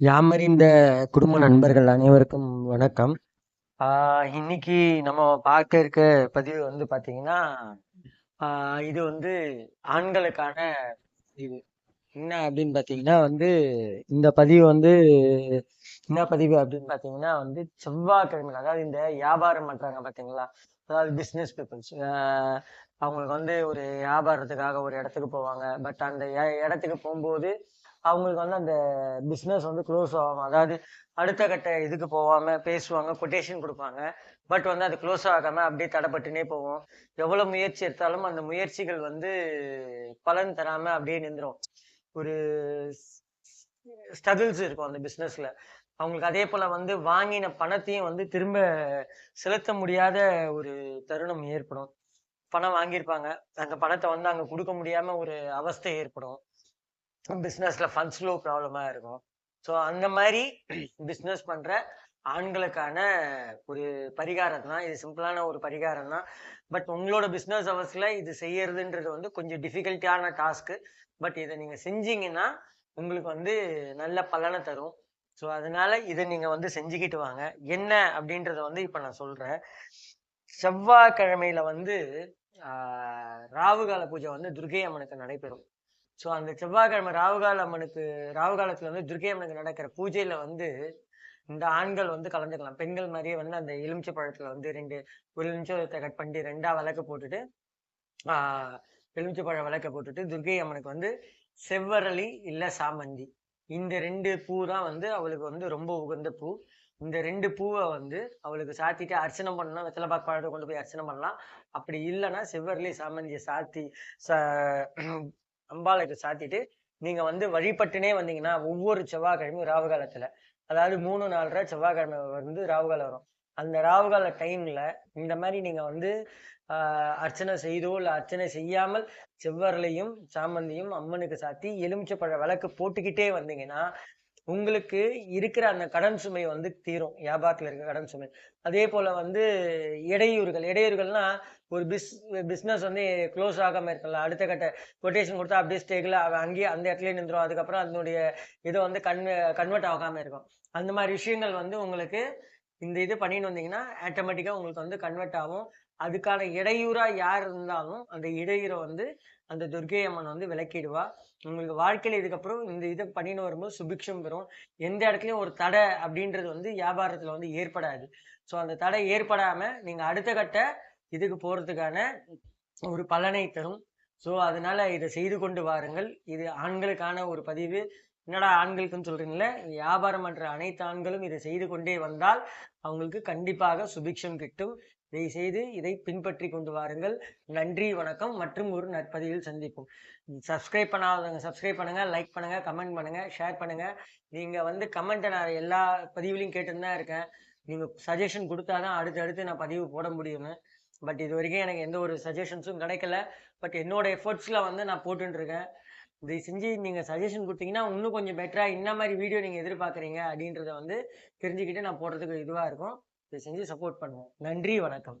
யாமறிந்த குடும்ப நண்பர்கள் அனைவருக்கும் வணக்கம். இன்னைக்கு நம்ம பார்க்க இருக்க பதிவு வந்து பாத்தீங்கன்னா ஆஹ் இது வந்து ஆண்களுக்கான இது என்ன அப்படின்னு பாத்தீங்கன்னா வந்து இந்த பதிவு வந்து என்ன பதிவு அப்படின்னு பாத்தீங்கன்னா வந்து செவ்வாய்க்கிழமை அதாவது இந்த வியாபாரம் பண்றாங்க பாத்தீங்களா? அதாவது பிஸ்னஸ் பீப்புள்ஸ் அவங்களுக்கு வந்து ஒரு வியாபாரத்துக்காக ஒரு இடத்துக்கு போவாங்க. பட் அந்த இடத்துக்கு போகும்போது அவங்களுக்கு வந்து அந்த பிஸ்னஸ் வந்து க்ளோஸ் ஆகும் அதாவது அடுத்த கட்ட இதுக்கு போகாம பேசுவாங்க கொட்டேஷன் கொடுப்பாங்க. பட் வந்து அது க்ளோஸ் ஆகாம அப்படியே தடைப்பட்டுனே போவோம் எவ்வளவு முயற்சி எடுத்தாலும் அந்த முயற்சிகள் வந்து பலன் தராம அப்படியே நின்றுடும் ஒரு ஸ்ட்ரகிள்ஸ் இருக்கும் அந்த பிஸ்னஸ்ல அவங்களுக்கு அதே போல வந்து வாங்கின பணத்தையும் வந்து திரும்ப செலுத்த முடியாத ஒரு தருணம் ஏற்படும். பணம் வாங்கியிருப்பாங்க. அந்த பணத்தை வந்து அங்க கொடுக்க முடியாம ஒரு அவஸ்தை ஏற்படும். பிஸ்னஸ்ல ஃபண்ட்ஸ் ஃப்ளோ ப்ராப்ளமா இருக்கும். ஸோ அந்த மாதிரி பிஸ்னஸ் பண்ற ஆண்களுக்கான ஒரு பரிகாரம் தான் இது சிம்பிளான ஒரு பரிகாரம் தான் பட் உங்களோட பிஸ்னஸ் அவர்ஸில் இது செய்யறதுன்றது வந்து கொஞ்சம் டிஃபிகல்ட்டியான டாஸ்க்கு பட் இதை நீங்கள் செஞ்சீங்கன்னா உங்களுக்கு வந்து நல்ல பலனை தரும். ஸோ அதனால இதை நீங்கள் வந்து செஞ்சுக்கிட்டு வாங்க. என்ன அப்படின்றத வந்து இப்போ நான் சொல்கிறேன் செவ்வாய்க்கிழமையில வந்து ராவுகால பூஜை வந்து துர்கை அம்மனுக்கு நடைபெறும். ஸோ அந்த செவ்வாய்க்கிழமை ராவுகால அம்மனுக்கு ராவுகாலத்தில் வந்து துர்கை அம்மனுக்கு நடக்கிற பூஜையில் வந்து இந்த ஆண்கள் வந்து கலந்துக்கலாம். பெண்கள் மாதிரியே வந்து அந்த எலுமிச்சை பழத்தில் வந்து ரெண்டு ஒரு நிமிஷத்தை கட் பண்ணிட்டு ரெண்டாக விளக்கு போட்டுட்டு ஆஹ் எலுமிச்சை பழ விளக்க போட்டுட்டு துர்கை அம்மனுக்கு வந்து செவ்வரளி இல்லை சாமந்தி. இந்த ரெண்டு பூ தான் வந்து அவளுக்கு வந்து ரொம்ப உகந்த பூ. இந்த ரெண்டு பூவை வந்து அவளுக்கு சாத்திட்டு அர்ச்சனை பண்ணணும் வெத்தலை பாக்கு பழத்தை கொண்டு போய் அர்ச்சனை பண்ணலாம். அப்படி இல்லைன்னா செவ்வரளி சாமந்தியை சாத்தி ச அம்பாளுக்கு சாத்திட்டு நீங்க வந்து வழிபட்டுனே வந்தீங்கன்னா ஒவ்வொரு செவ்வாய்க்கிழமையும் ராவு காலத்துல அதாவது மூணு நாலரை செவ்வாய்க்கிழமை வந்து ராவுகாலம் வரும். அந்த ராவுகால டைம்ல இந்த மாதிரி நீங்க வந்து ஆஹ் அர்ச்சனை செய்தோ இல்லை அர்ச்சனை செய்யாமல் செவ்வரலையும் சாமந்தியும் அம்மனுக்கு சாத்தி எலுமிச்சப்பழ விளக்கு போட்டுக்கிட்டே வந்தீங்கன்னா உங்களுக்கு இருக்கிற அந்த கடன் சுமை வந்து தீரும். வியாபாரத்தில் இருக்க கடன் சுமை. அதே போல் வந்து இடையூறுகள். இடையூறுகள்னால் ஒரு பிஸ் பிஸ்னஸ் வந்து க்ளோஸ் ஆகாமல் இருக்கலாம். அடுத்த கட்ட கொட்டேஷன் கொடுத்தா அப்படியே ஸ்டேக்கில் அங்கேயே அந்த இடத்துலயே நின்றுடும் அதுக்கப்புறம் அதனுடைய இதை வந்து கன்வெ கன்வெர்ட் ஆகாமல் இருக்கும். அந்த மாதிரி விஷயங்கள் வந்து உங்களுக்கு இந்த இது பண்ணிட்டு வந்தீங்கன்னா ஆட்டோமேட்டிக்காக உங்களுக்கு வந்து கன்வெர்ட் ஆகும். அதுக்கான இடையூறாக யார் இருந்தாலும் அந்த இடையூரை வந்து அந்த துர்க்கை அம்மன் வந்து விளக்கிடுவா. உங்களுக்கு வாழ்க்கையில் இதுக்கப்புறம் இந்த இதை பண்ணின்னு வரும்போது சுபிக்ஷம் பெறும். எந்த இடத்துலையும் ஒரு தடை அப்படின்றது வந்து வியாபாரத்தில் வந்து ஏற்படாது. ஸோ அந்த தடை ஏற்படாமல் நீங்கள் அடுத்த கட்ட இதுக்கு போகிறதுக்கான ஒரு பலனை தரும். ஸோ அதனால் இதை செய்து கொண்டு வாருங்கள். இது ஆண்களுக்கான ஒரு பதிவு. என்னடா ஆண்களுக்குன்னு சொல்றீங்களே வியாபாரம் பண்ற அனைத்து ஆண்களும் இதை செய்து கொண்டே வந்தால் அவங்களுக்கு கண்டிப்பாக சுபிக்ஷம் கிட்டும். இதை செய்து இதை பின்பற்றி கொண்டு வாருங்கள். நன்றி வணக்கம். மற்றும் ஒரு நற்பதிவில் சந்திப்போம். சப்ஸ்கிரைப் பண்ணாதவங்க சப்ஸ்கிரைப் பண்ணுங்க லைக் பண்ணுங்க கமெண்ட் பண்ணுங்க ஷேர் பண்ணுங்க. நீங்க வந்து கமெண்ட்டை நான் எல்லா பதிவுலையும் கேட்டுன்னு தான் இருக்கேன். நீங்க சஜஷன் கொடுத்தாதான் அடுத்து அடுத்து நான் பதிவு போட முடியும்னு. பட் இது வரைக்கும் எனக்கு எந்த ஒரு சஜஷன்ஸும் கிடைக்கல. பட் என்னோட எஃபர்ட்ஸ்ல வந்து நான் போட்டுருக்கேன் இதை செஞ்சு நீங்கள் சஜஷன் கொடுத்தீங்கன்னா இன்னும் கொஞ்சம் பெட்டராக என்ன மாதிரி வீடியோ நீங்கள் எதிர்பார்க்குறீங்க அப்படின்றத வந்து தெரிஞ்சுக்கிட்டு நான் போடுறதுக்கு இதுவாக இருக்கும். இதை செஞ்சு சப்போர்ட் பண்ணுவோம். நன்றி வணக்கம்.